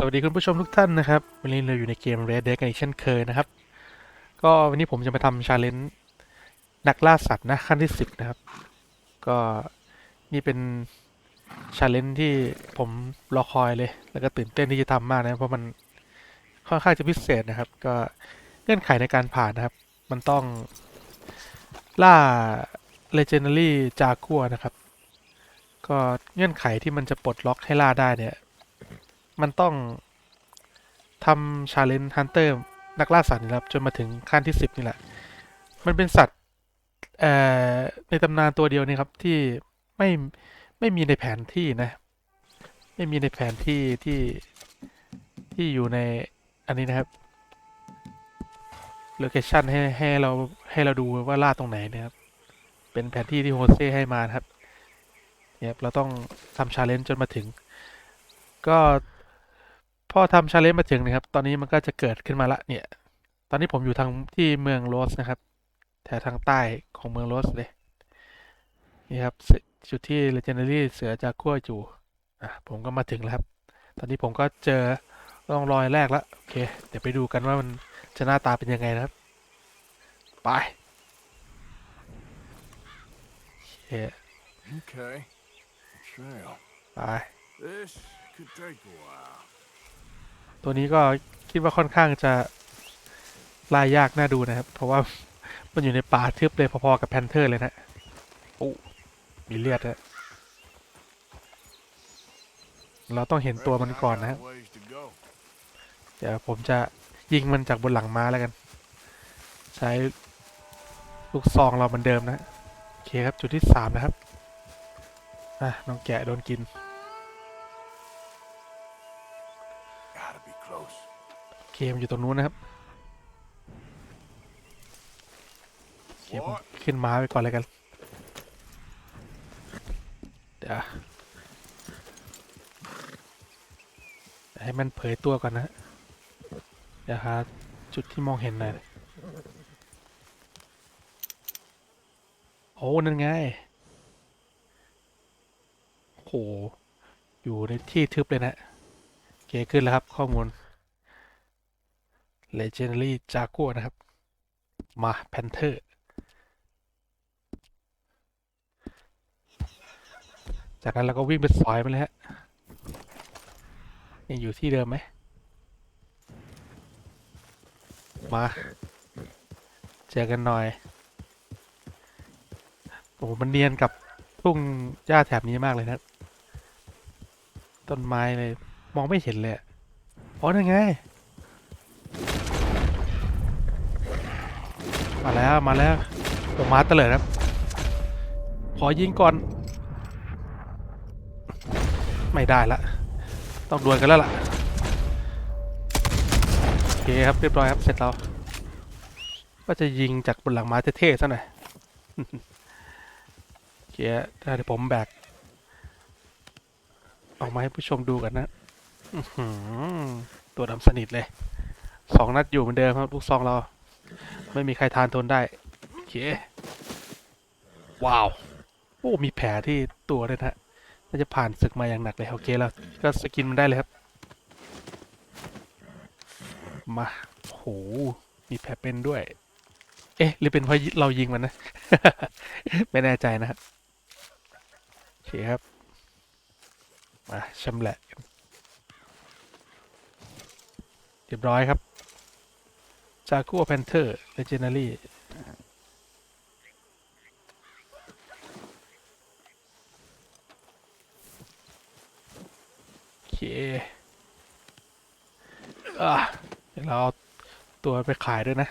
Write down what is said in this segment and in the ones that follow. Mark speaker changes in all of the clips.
Speaker 1: สวัสดีคุณผู้ชมทุกท่านนะครับ วันนี้เราอยู่ในเกม Red Dead กันอีกเช่นเคยนะครับ ก็วันนี้ผมจะมาทำชาเลนจ์นักล่าสัตว์นะขั้นที่ 10 นะครับ ก็นี่เป็นชาเลนจ์ที่ผมรอคอยเลย แล้วก็ตื่นเต้นที่จะทำมากนะ เพราะมันค่อนข้างจะพิเศษนะครับ ก็เงื่อนไขในการผ่านนะครับ มันต้องล่า Legendary j a g u a r นะครับ ก็เงื่อนไขที่มันจะปลดล็อกให้ล่าได้เนี่ย มันต้องทำชาเลนจ์ฮันเตอร์นักล่าสัตว์นี่ครับ จนมาถึงขั้นที่สิบนี่แหละ มันเป็นสัตว์ในตำนานตัวเดียวนี่ครับที่ไม่ไม่มีในแผนที่นะ ไม่มีในแผนที่ที่ที่อยู่ในอันนี้นะครับโลเคชันให้ให้เราให้เราดูว่าล่าตรงไหนนะครับ เป็นแผนที่ที่โฮเซ่ให้มาครับเนี่ยเราต้องทำชาเลนจ์จนมาถึง ก็ พอทำชาเลนจ์มาถึงนะครับ ตอนนี้มันก็จะเกิดขึ้นมาละเนี่ย ตอนนี้ผมอยู่ทางที่เมืองโรสนะครับแถวทางใต้ของเมืองโรสเลย นี่ครับเสจุดที่ Legendary เสือจากขั้วอยู่ อะ ผมก็มาถึงแล้วครับ ตอนนี้ผมก็เจอร่องรอยแรกแล้วโอเค เดี๋ยวไปดูกันว่ามันจะหน้าตาเป็นยังไงนะครับ ไปโอเค
Speaker 2: Okay. Trail.
Speaker 1: ไป
Speaker 2: This could take a while.
Speaker 1: ตัวนี้ก็คิดว่าค่อนข้างจะล่ายากน่าดูนะครับ เพราะว่ามันอยู่ในป่าทึบเลยพอๆกับแพนเทอร์เลยนะโอ้มีเลือดนะเราต้องเห็นตัวมันก่อนนะครับ
Speaker 2: Got ways to go.
Speaker 1: เดี๋ยวผมจะยิงมันจากบนหลังม้าแล้วกัน ใช้ลูกซองเราเหมือนเดิมนะ โอเคครับจุดที่สามนะครับ อะน้องแกะโดนกิน เคมันอยู่ตรงนู้นนะครับโอเคผม
Speaker 2: What?
Speaker 1: ขึ้นม้าไปก่อนเลยกัน เดี๋ยวให้มันเผยตัวก่อนนะเดี๋ยวหาจุดที่มองเห็นหน่อยโอ้นั่นไงโอ้โหอยู่ในที่ทึบเลยนะ โอเค ขึ้นแล้วครับข้อมูล Legendary Jaguar นะครับ มา Panther จากนั้นเราก็วิ่งไปสอยมันเลยฮะยังอยู่ที่เดิมไหม มา เจอกันหน่อย โอ้โหมันเนียนกับทุ่งหญ้าแถบนี้มากเลยนะ ต้นไม้เลย มองไม่เห็นเลยอะอ๋อนั่นไง มาแล้วมาแล้วผมมาเตลิดครับ ขอยิงก่อน ไม่ได้ละ ต้องดวลกันแล้วล่ะ โอเคครับเรียบร้อยครับเสร็จแล้ว ก็จะยิงจากบนหลังม้าเท่ๆซะหน่อยโอเคได้เดี๋ยวผมแบกออกมาให้ผู้ชมดูกันนะตัวดำสนิทเลย สองนัดอยู่เหมือนเดิมครับลูกซองเรา ไม่มีใครทานทนได้โอเคว้าว โอ้ มีแผลที่ตัวด้วยนะฮะน่าจะผ่านศึกมาอย่างหนักเลย โอเคแล้ว ก็สกินมันได้เลยครับ มาโอ้โห มีแผลเป็นด้วย เอ๊ะ หรือเป็นเพราะเรายิงมันนะ ไม่แน่ใจนะครับโอเคครับ มาชำแหละเรียบร้อยครับ จากัวแพนเทอร์เลเจนดารี่โอเคอะเดี๋ยวเราเอาตัวไปขายด้วยนะ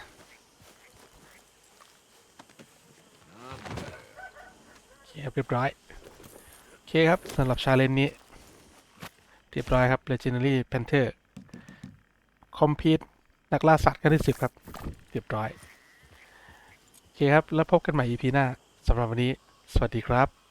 Speaker 1: โอเคครับเรียบร้อย โอเคครับสำหรับชาเลนจ์นี้ เรียบร้อยครับ Legendary Panther Compete นักล่าสัตว์ขั้นที่สิบครับเรียบร้อย โอเคครับ แล้วพบกันใหม่ EP หน้าสำหรับวันนี้ สวัสดีครับ